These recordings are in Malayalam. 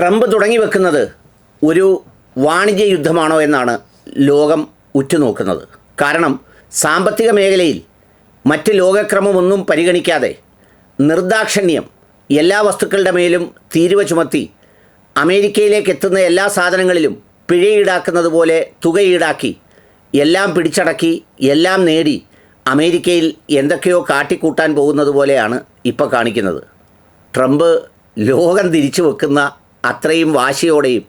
ട്രംപ് തുടങ്ങി വെക്കുന്നത് ഒരു വാണിജ്യ യുദ്ധമാണോ എന്നാണ് ലോകം ഉറ്റുനോക്കുന്നത്. കാരണം സാമ്പത്തിക മേഖലയിൽ മറ്റ് ലോകക്രമമൊന്നും പരിഗണിക്കാതെ നിർദാക്ഷിണ്യം എല്ലാ വസ്തുക്കളുടെ മേലും തീരുവ ചുമത്തി അമേരിക്കയിലേക്ക് എത്തുന്ന എല്ലാ സാധനങ്ങളിലും പിഴ ഈടാക്കുന്നത് പോലെ തുക ഈടാക്കി എല്ലാം പിടിച്ചടക്കി എല്ലാം നേടി അമേരിക്കയിൽ എന്തൊക്കെയോ കാട്ടിക്കൂട്ടാൻ പോകുന്നത് പോലെയാണ് ഇപ്പോൾ കാണിക്കുന്നത്. ട്രംപ് ലോകം തിരിച്ചു വെക്കുന്ന അത്രയും വാശിയോടെയും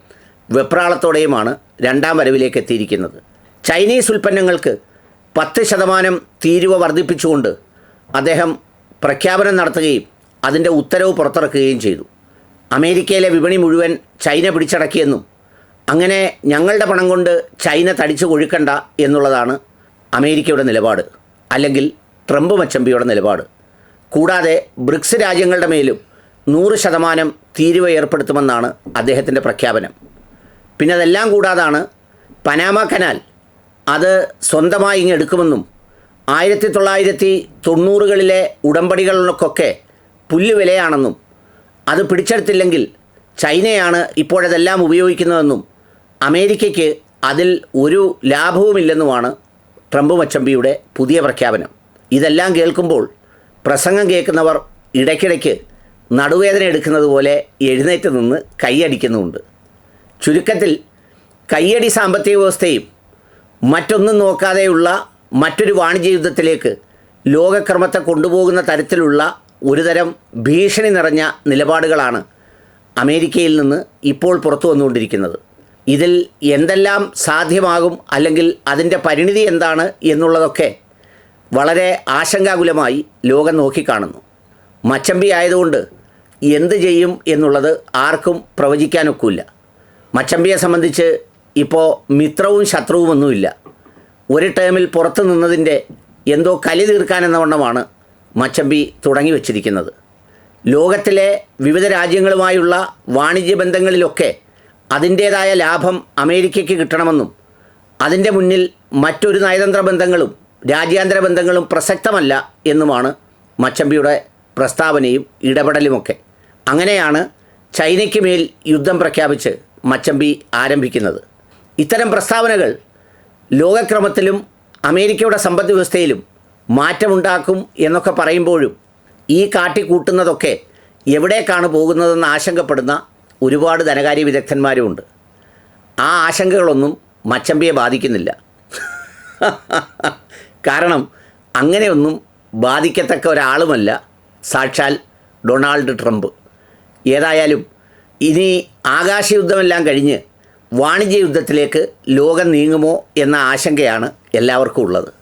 വെപ്രാളത്തോടെയുമാണ് രണ്ടാം വരവിലേക്ക് എത്തിയിരിക്കുന്നത്. ചൈനീസ് ഉൽപ്പന്നങ്ങൾക്ക് പത്ത് ശതമാനം തീരുവ വർദ്ധിപ്പിച്ചുകൊണ്ട് അദ്ദേഹം പ്രഖ്യാപനം നടത്തുകയും അതിന്റെ ഉത്തരവ് പുറത്തിറക്കുകയും ചെയ്തു. അമേരിക്കയിലെ വിപണി മുഴുവൻ ചൈന പിടിച്ചടക്കിയെന്നും അങ്ങനെ ഞങ്ങളുടെ പണം കൊണ്ട് ചൈന തടിച്ചു കൊഴുക്കണ്ട എന്നുള്ളതാണ് അമേരിക്കയുടെ നിലപാട് അല്ലെങ്കിൽ ട്രംപ് മച്ചമ്പിയുടെ നിലപാട്. കൂടാതെ ബ്രിക്സ് രാജ്യങ്ങളുടെ മേലും നൂറ് ശതമാനം തീരുവ ഏർപ്പെടുത്തുമെന്നാണ് അദ്ദേഹത്തിന്റെ പ്രഖ്യാപനം. പിന്നെ അതെല്ലാം കൂടാതാണ് പനാമ കനാൽ അത് സ്വന്തമായി ഇങ്ങ് എടുക്കുമെന്നും ആയിരത്തി തൊള്ളായിരത്തി തൊണ്ണൂറുകളിലെ ഉടമ്പടികളിലൊക്കെ പുല്ലുവിലയാണെന്നും അത് പിടിച്ചെടുത്തില്ലെങ്കിൽ ചൈനയാണ് ഇപ്പോഴതെല്ലാം ഉപയോഗിക്കുന്നതെന്നും അമേരിക്കയ്ക്ക് അതിൽ ഒരു ലാഭവുമില്ലെന്നുമാണ് ട്രംപ് മച്ചമ്പിയുടെ പുതിയ പ്രഖ്യാപനം. ഇതെല്ലാം കേൾക്കുമ്പോൾ പ്രസംഗം കേൾക്കുന്നവർ ഇടയ്ക്കിടയ്ക്ക് നടുവേദന എടുക്കുന്നത് പോലെ എഴുന്നേറ്റ് നിന്ന് കൈയടിക്കുന്നുമുണ്ട്. ചുരുക്കത്തിൽ കയ്യടി സാമ്പത്തിക വ്യവസ്ഥയും മറ്റൊന്നും നോക്കാതെയുള്ള മറ്റൊരു വാണിജ്യ യുദ്ധത്തിലേക്ക് ലോകക്രമത്തെ കൊണ്ടുപോകുന്ന തരത്തിലുള്ള ഒരുതരം ഭീഷണി നിറഞ്ഞ നിലപാടുകളാണ് അമേരിക്കയിൽ നിന്ന് ഇപ്പോൾ പുറത്തു വന്നുകൊണ്ടിരിക്കുന്നത്. ഇതിൽ എന്തെല്ലാം സാധ്യമാകും അല്ലെങ്കിൽ അതിന്റെ പരിണിതി എന്താണ് എന്നുള്ളതൊക്കെ വളരെ ആശങ്കാകുലമായി ലോകം നോക്കിക്കാണുന്നു. മച്ചമ്പി ആയതുകൊണ്ട് എന്ത് ചെയ്യും എന്നുള്ളത് ആർക്കും പ്രവചിക്കാനൊക്കില്ല. മച്ചമ്പിയെ സംബന്ധിച്ച് ഇപ്പോൾ മിത്രവും ശത്രുവുമൊന്നുമില്ല. ഒരു ടേമിൽ പുറത്തു നിന്നതിന്റെ എന്തോ കലി തീർക്കാനെന്ന വണ്ണമാണ് മച്ചമ്പി തുടങ്ങി വച്ചിരിക്കുന്നത്. ലോകത്തിലെ വിവിധ രാജ്യങ്ങളുമായുള്ള വാണിജ്യ ബന്ധങ്ങളിലൊക്കെ അതിന്റേതായ ലാഭം അമേരിക്കയ്ക്ക് കിട്ടണമെന്നും അതിന്റെ മുന്നിൽ മറ്റൊരു നയതന്ത്ര ബന്ധങ്ങളും രാജ്യാന്തര ബന്ധങ്ങളും പ്രസക്തമല്ല എന്നുമാണ് മച്ചമ്പിയുടെ പ്രസ്താവനയും ഇടപെടലുമൊക്കെ. അങ്ങനെയാണ് ചൈനയ്ക്ക് മേൽ യുദ്ധം പ്രഖ്യാപിച്ച് മച്ചമ്പി ആരംഭിക്കുന്നത്. ഇത്തരം പ്രസ്താവനകൾ ലോകക്രമത്തിലും അമേരിക്കയുടെ സമ്പദ് വ്യവസ്ഥയിലും മാറ്റമുണ്ടാക്കും എന്നൊക്കെ പറയുമ്പോഴും ഈ കാട്ടിക്കൂട്ടുന്നതൊക്കെ എവിടേക്കാണ് പോകുന്നതെന്ന് ആശങ്കപ്പെടുന്ന ഒരുപാട് ധനകാര്യ വിദഗ്ധന്മാരുമുണ്ട്. ആ ആശങ്കകളൊന്നും മച്ചമ്പിയെ ബാധിക്കുന്നില്ല. കാരണം അങ്ങനെയൊന്നും ബാധിക്കത്തക്ക ഒരാളുമല്ല സാക്ഷാൽ ഡൊണാൾഡ് ട്രംപ്. ഏതായാലും ഇനി ആകാശയുദ്ധമെല്ലാം കഴിഞ്ഞ് വാണിജ്യ യുദ്ധത്തിലേക്ക് ലോകം നീങ്ങുമോ എന്ന ആശങ്കയാണ് എല്ലാവർക്കും ഉള്ളത്.